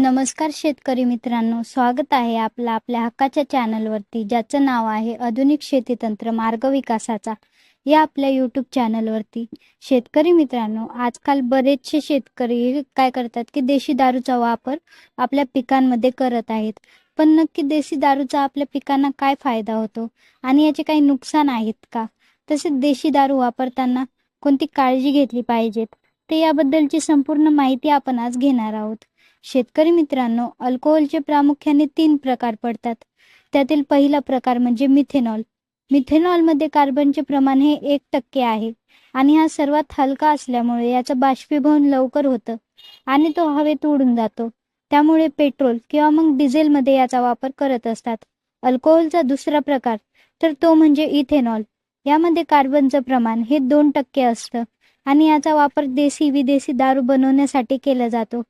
नमस्कार शेतकरी मित्रांनो स्वागत आहे आपलं आपल्या हक्काच्या चॅनलवरती ज्याचं नाव आहे आधुनिक शेती तंत्र मार्ग विकासाचा या आपल्या यूट्यूब चॅनलवरती. शेतकरी मित्रांनो आजकाल बरेचसे शेतकरी काय करतात की देशी दारूचा वापर आपल्या पिकांमध्ये करत आहेत. पण नक्की देशी दारूचा आपल्या पिकांना काय फायदा होतो? आणि याचे काही नुकसान आहेत का? तसेच देशी दारू वापरताना कोणती काळजी घेतली पाहिजेत? ते याबद्दलची संपूर्ण माहिती आपण आज घेणार आहोत. शेतकरी मित्रांनो अल्कोहोलचे प्रामुख्याने तीन प्रकार पडतात. त्यातील पहिला प्रकार म्हणजे मिथेनॉल. मिथेनॉलमध्ये कार्बनचे प्रमाण हे एक टक्के आहे आणि हा सर्वात हलका असल्यामुळे याचं बाष्पीभवन लवकर होतं आणि तो हवेत उडून जातो. त्यामुळे पेट्रोल किंवा मग डिझेलमध्ये याचा वापर करत असतात. अल्कोहोलचा दुसरा प्रकार तर तो म्हणजे इथेनॉल. यामध्ये कार्बनचं प्रमाण हे दोन टक्के असतं आणि याचा वापर देशी विदेशी दारू बनवण्यासाठी केला जातो.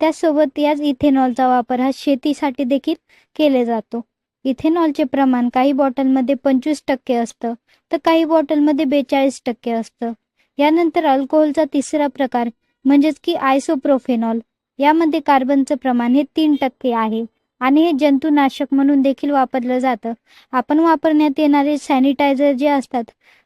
त्यासोबत याच इथेनॉलचा वापर हा शेतीसाठी देखील केले जातो. इथेनॉलचे प्रमाण काही बॉटलमध्ये पंचवीस टक्के असतं तर काही बॉटलमध्ये बेचाळीस टक्के असतं. यानंतर अल्कोहोलचा तिसरा प्रकार म्हणजेच की आयसोप्रोफेनॉल. यामध्ये कार्बनचं प्रमाण हे तीन टक्के आहे आणि हे जंतुनाशक म्हणून देखील वापरलं जातं. आपण वापरण्यात येणारे सॅनिटायझर जे असतात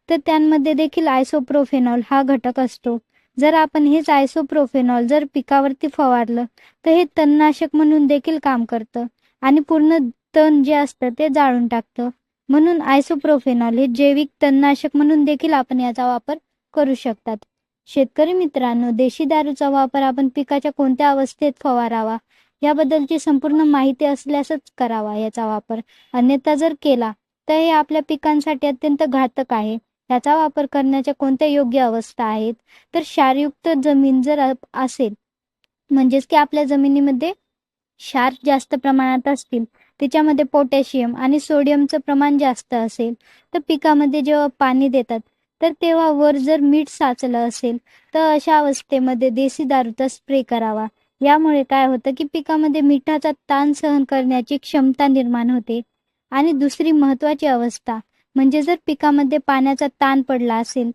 तर त्यांमध्ये देखील आयसोप्रोफेनॉल हा घटक असतो. जर आपण हेच आयसोप्रोफेनॉल जर पिकावरती फवारलं तर हे तणनाशक म्हणून देखील काम करतं आणि पूर्ण तण जे असतं ते जाळून टाकतं. म्हणून आयसोप्रोफेनॉल हे जैविक तणनाशक म्हणून देखील आपण याचा वापर करू शकतात. शेतकरी मित्रांनो देशी दारूचा वापर आपण पिकाच्या कोणत्या अवस्थेत फवारावा याबद्दलची संपूर्ण माहिती असल्यासच करावा याचा वापर. अन्यथा जर केला तर हे आपल्या पिकांसाठी अत्यंत घातक आहे. याचा वापर करण्याच्या कोणत्या योग्य अवस्था आहेत? तर क्षारयुक्त जमीन जर असेल म्हणजेच की आपल्या जमिनीमध्ये क्षार जास्त प्रमाणात असतील त्याच्यामध्ये पोटॅशियम आणि सोडियमचं प्रमाण जास्त असेल तर पिकामध्ये जेव्हा पाणी देतात तर तेव्हा वर जर मीठ साचलं असेल तर अशा अवस्थेमध्ये देसी दारूचा स्प्रे करावा. यामुळे काय होतं की पिकामध्ये मिठाचा ताण सहन करण्याची क्षमता निर्माण होते. आणि दुसरी महत्वाची अवस्था म्हणजे जर पिकामध्ये पाण्याचा ताण पडला असेल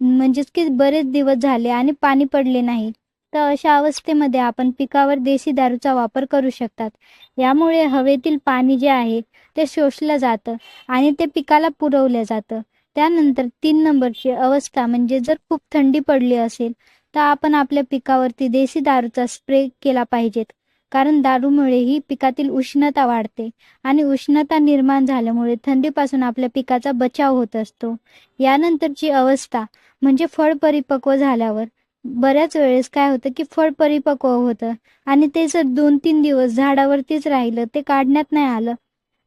म्हणजेच की बरेच दिवस झाले आणि पाणी पडले नाही तर अशा अवस्थेमध्ये आपण पिकावर देशी दारूचा वापर करू शकतात. यामुळे हवेतील पाणी जे आहे ते शोषलं जातं आणि ते पिकाला पुरवलं जातं. त्यानंतर तीन नंबरची अवस्था म्हणजे जर खूप थंडी पडली असेल तर आपण आपल्या पिकावरती देशी दारूचा स्प्रे केला पाहिजेत. कारण दारूमुळे ही पिकातील उष्णता वाढते आणि उष्णता निर्माण झाल्यामुळे थंडीपासून आपल्या पिकाचा बचाव होत असतो. यानंतरची अवस्था म्हणजे फळ परिपक्व झाल्यावर. बऱ्याच वेळेस काय होतं की फळ परिपक्व होतं आणि ते जर दोन तीन दिवस झाडावरतीच राहिलं ते काढण्यात नाही आलं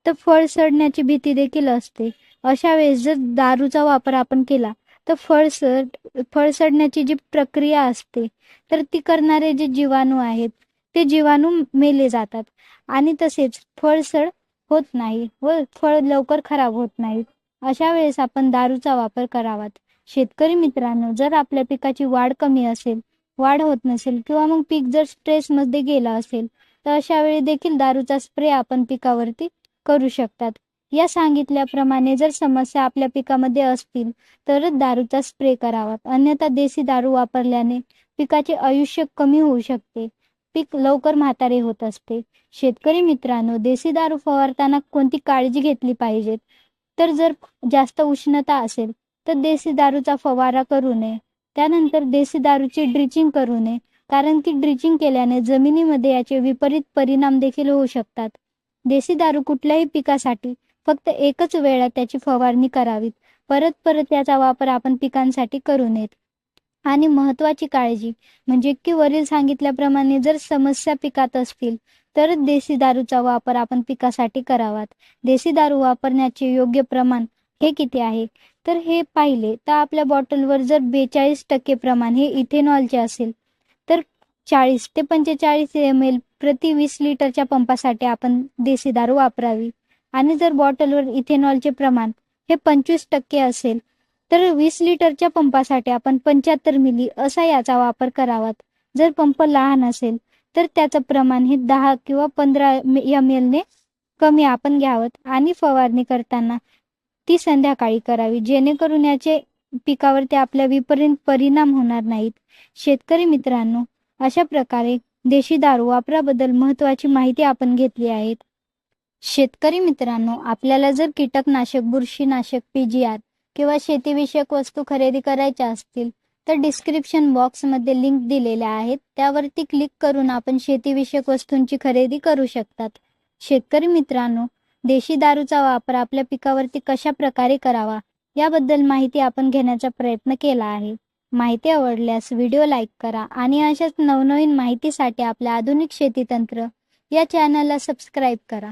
तर फळ सडण्याची भीती देखील असते. अशा वेळेस जर दारूचा वापर आपण केला तर फळ सड फळ सडण्याची जी प्रक्रिया असते तर ती करणारे जे जीवाणू आहेत ते जीवाणू मेले जातात. आणि तसेच फळसळ होत नाही व फळ लवकर खराब होत नाहीत. अशा वेळेस आपण दारूचा वापर करावात. शेतकरी मित्रांनो जर आपल्या पिकाची वाढ कमी असेल वाढ होत नसेल किंवा मग पीक जर स्ट्रेसमध्ये गेलं असेल तर अशा वेळी देखील दारूचा स्प्रे आपण पिकावरती करू शकतात. या सांगितल्याप्रमाणे जर समस्या आपल्या पिकामध्ये असतील तरच दारूचा स्प्रे करावा. अन्यथा देशी दारू वापरल्याने पिकाचे आयुष्य कमी होऊ शकते. पीक लवकर म्हातारे होत असते. शेतकरी मित्रांनो देशी दारू फवारताना कोणती काळजी घेतली पाहिजे? तर जर जास्त उष्णता असेल तर देशी दारूचा फवारा करू नये. त्यानंतर देशी दारूची ड्रिचिंग करू नये. कारण की ड्रिचिंग केल्याने जमिनीमध्ये याचे विपरीत परिणाम देखील होऊ शकतात. देशी दारू कुठल्याही पिकासाठी फक्त एकच वेळा त्याची फवारणी करावीत. परत परत याचा वापर आपण पिकांसाठी करू नयेत. आणि महत्वाची काळजी. म्हणजे की वरील सांगितल्याप्रमाणे जर समस्या पिकात असतील तर देशी दारूचा वापर आपण पिकासाठी करावात. देशी दारू वापरण्याचे योग्य प्रमाण हे किती आहे? तर हे पाहिले तर आपल्या बॉटलवर जर बेचाळीस टक्के प्रमाण हे इथेनॉलचे असेल तर चाळीस ते पंचेचाळीस एम एल प्रति वीस लिटरच्या पंपासाठी आपण देशी दारू वापरावी. आणि जर बॉटलवर इथेनॉलचे प्रमाण हे पंचवीस टक्के असेल तर वीस लिटरच्या पंपासाठी आपण पंच्याहत्तर मिली असा याचा वापर करावा जर पंप लहान असेल तर त्याचं प्रमाण हे दहा किंवा पंधरा एम एलने कमी आपण घ्यावं आणि फवारणी करताना ती संध्याकाळी करावी. जेणेकरून याचे पिकावरती आपल्या विपरीत परिणाम होणार नाहीत. शेतकरी मित्रांनो अशा प्रकारे देशी दारू वापराबद्दल महत्त्वाची माहिती आपण घेतली आहे. शेतकरी मित्रांनो आपल्याला जर कीटकनाशक बुरशीनाशक पी जी आर किंवा शेतीविषयक वस्तू खरेदी करायच्या असतील तर डिस्क्रिप्शन बॉक्समध्ये लिंक दिलेल्या आहेत. त्यावरती क्लिक करून आपण शेतीविषयक वस्तूंची खरेदी करू शकतात. शेतकरी मित्रांनो देशी दारूचा वापर आपल्या पिकावरती कशा प्रकारे करावा याबद्दल माहिती आपण घेण्याचा प्रयत्न केला आहे. माहिती आवडल्यास व्हिडिओ लाईक करा आणि अशाच नवनवीन माहितीसाठी आपल्या आधुनिक शेती तंत्र या चॅनलला सबस्क्राईब करा.